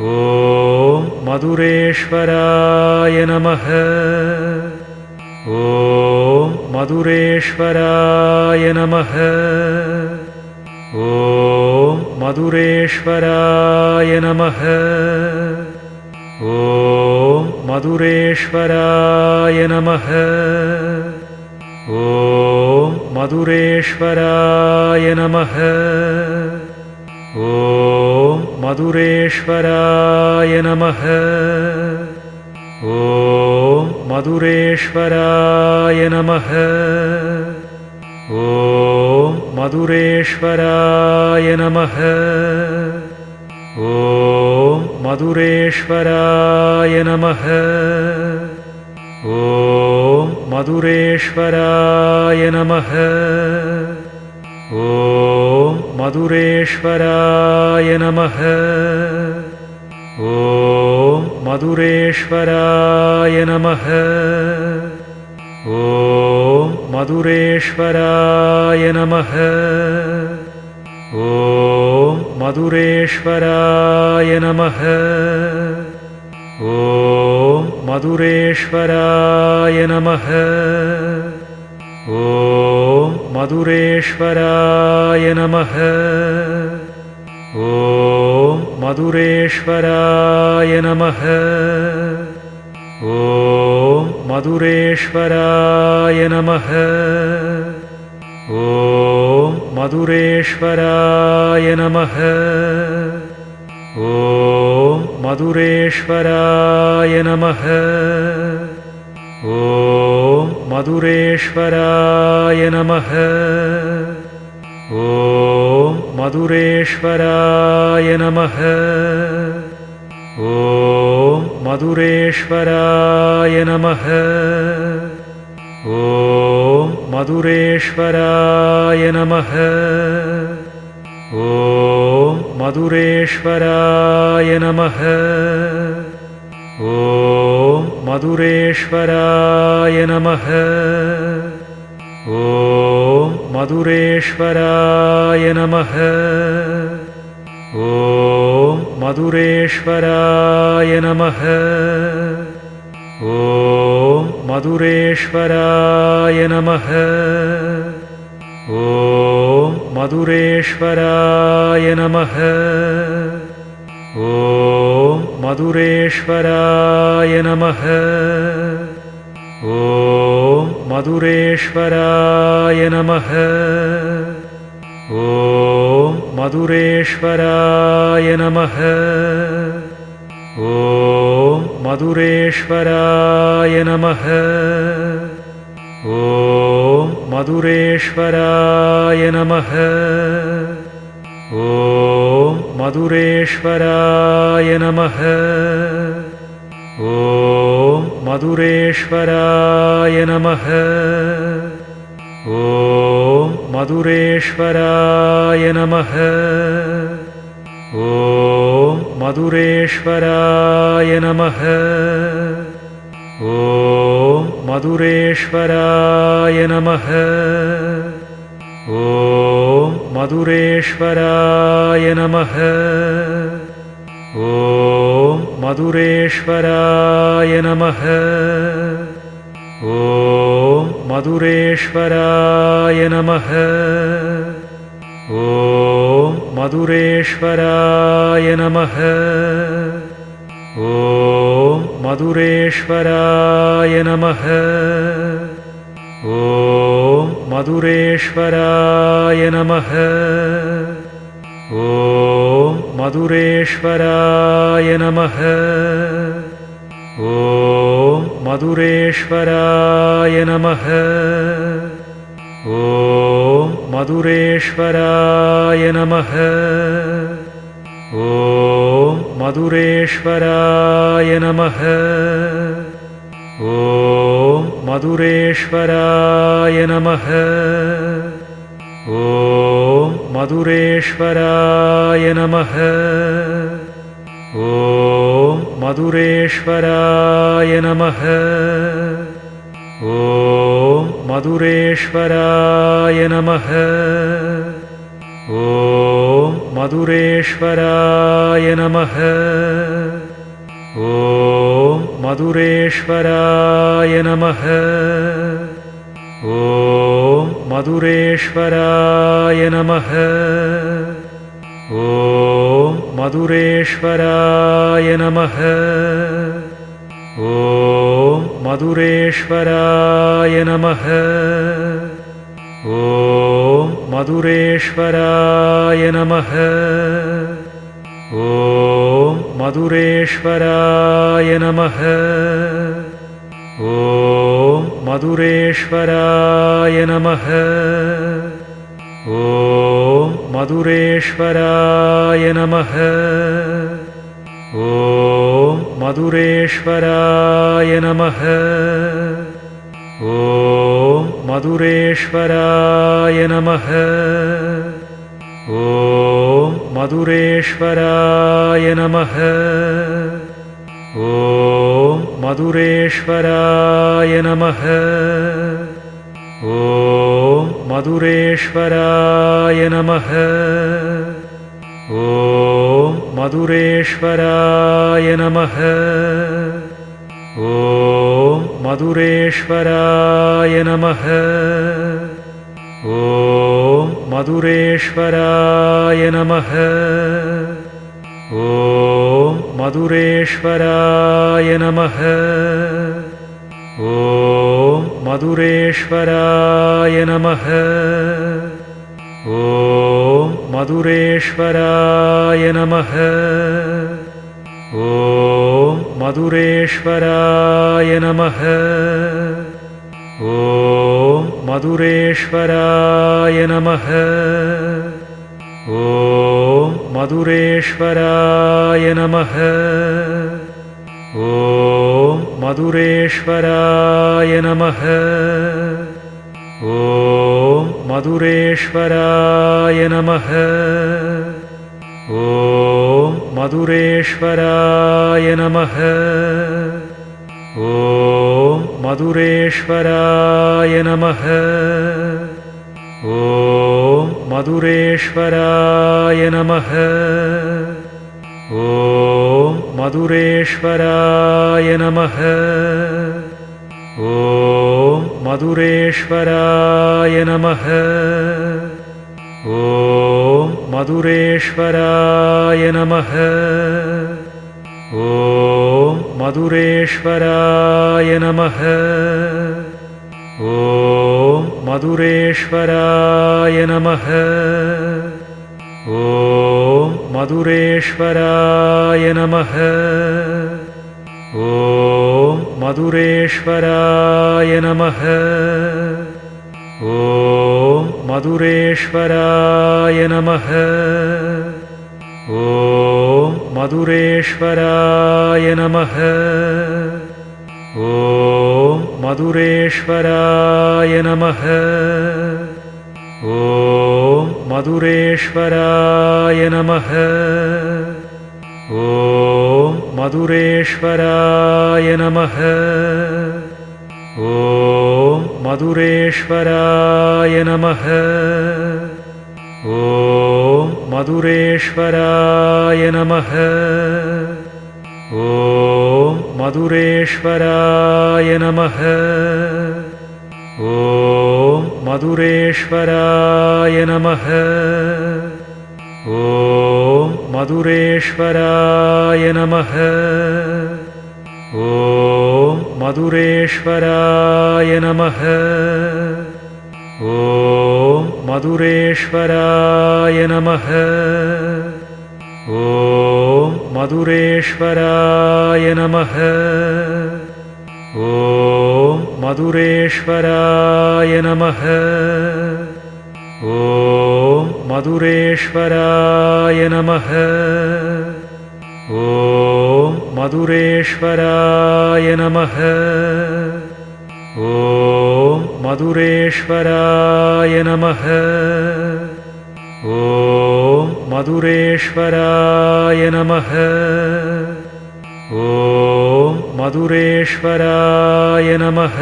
ॐ मधुरेश्वराय नमः। ॐ मधुरेश्वराय नमः। ॐ मधुरेश्वराय नमः। ॐ मधुरेश्वराय नमः। ॐ मधुरेश्वराय नमः। ॐ मधुरेश्वराय नमः। ॐ मधुरेश्वराय नमः। ॐ मधुरेश्वराय नमः। ॐ मधुरेश्वराय नमः। ॐ मधुरेश्वराय नमः। ॐ मधुरेश्वराय नमः। ॐ मधुरेश्वराय नमः। ॐ मधुरेश्वराय नमः। ॐ मधुरेश्वराय नमः। ॐ मधुरेश्वराय नमः। ॐ मधुरेश्वराय नमः। ॐ मधुरेश्वराय नमः। ॐ मधुरेश्वराय नमः। ॐ मधुरेश्वराय नमः। ॐ मधुरेश्वराय नमः मधुरेश्वराय नमः। ॐ मधुरेश्वराय नमः। ॐ मधुरेश्वराय नमः। ॐ मधुरेश्वराय नमः। ॐ मधुरेश्वराय नमः। ॐ मधुरेश्वराय नमः। ॐ मधुरेश्वराय नमः। ॐ मधुरेश्वराय नमः। ॐ मधुरेश्वराय नमः। ॐ मधुरेश्वराय नमः मधुरेश्वराय नमः। ॐ मधुरेश्वराय नमः। ॐ मधुरेश्वराय नमः। ॐ मधुरेश्वराय नमः। ॐ मधुरेश्वराय नमः ॐ मधुरेश्वराय नमः। ॐ मधुरेश्वराय नमः। ॐ मधुरेश्वराय नमः। ॐ मधुरेश्वराय नमः। ॐ मधुरेश्वराय नमः। ॐ मधुरेश्वराय नमः। ॐ मधुरेश्वराय नमः। ॐ मधुरेश्वराय नमः। ॐ मधुरेश्वराय नमः। ॐ मधुरेश्वराय नमः। ॐ मधुरेश्वराय नमः। ॐ मधुरेश्वराय नमः। ॐ मधुरेश्वराय नमः। ॐ मधुरेश्वराय नमः। ॐ मधुरेश्वराय नमः। ॐ मधुरेश्वराय नमः। ॐ मधुरेश्वराय नमः। ॐ मधुरेश्वराय नमः। ॐ मधुरेश्वराय नमः। ॐ मधुरेश्वराय नमः। ॐ मधुरेश्वराय नमः। ॐ मधुरेश्वराय नमः। ॐ मधुरेश्वराय नमः। ॐ मधुरेश्वराय नमः। ॐ मधुरेश्वराय नमः ॐ मधुरेश्वराय नमः। ॐ मधुरेश्वराय नमः। ॐ मधुरेश्वराय नमः। ॐ मधुरेश्वराय नमः। ॐ मधुरेश्वराय नमः। ॐ मधुरेश्वराय नमः। ॐ मधुरेश्वराय नमः। ॐ मधुरेश्वराय नमः। ॐ मधुरेश्वराय नमः। ॐ मधुरेश्वराय नमः ॐ मधुरेश्वराय नमः। ॐ मधुरेश्वराय नमः। ॐ मधुरेश्वराय नमः। ॐ मधुरेश्वराय नमः। ॐ मधुरेश्वराय नमः ॐ मधुरेश्वराय नमः। ॐ मधुरेश्वराय नमः। ॐ मधुरेश्वराय नमः। ॐ मधुरेश्वराय नमः। ॐ मधुरेश्वराय नमः। ॐ मधुरेश्वराय नमः। ॐ मधुरेश्वराय नमः। ॐ मधुरेश्वराय नमः। ॐ मधुरेश्वराय नमः। ॐ मधुरेश्वराय नमः। ॐ मधुरेश्वराय नमः। ॐ मधुरेश्वराय नमः। ॐ मधुरेश्वराय नमः। ॐ मधुरेश्वराय नमः। ॐ मधुरेश्वराय नमः। ॐ मधुरेश्वराय नमः। ॐ मधुरेश्वराय नमः। ॐ मधुरेश्वराय नमः। ॐ मधुरेश्वराय नमः। ॐ मधुरेश्वराय नमः। ॐ मधुरेश्वराय नमः। ॐ मधुरेश्वराय नमः। ॐ मधुरेश्वराय नमः। ॐ मधुरेश्वराय नमः। ॐ मधुरेश्वराय नमः मधुरेश्वराय नमः। ॐ मधुरेश्वराय नमः। ॐ मधुरेश्वराय नमः। ॐ मधुरेश्वराय नमः। ॐ मधुरेश्वराय नमः ॐ मधुरेश्वराय नमः। ॐ मधुरेश्वराय नमः। ॐ मधुरेश्वराय नमः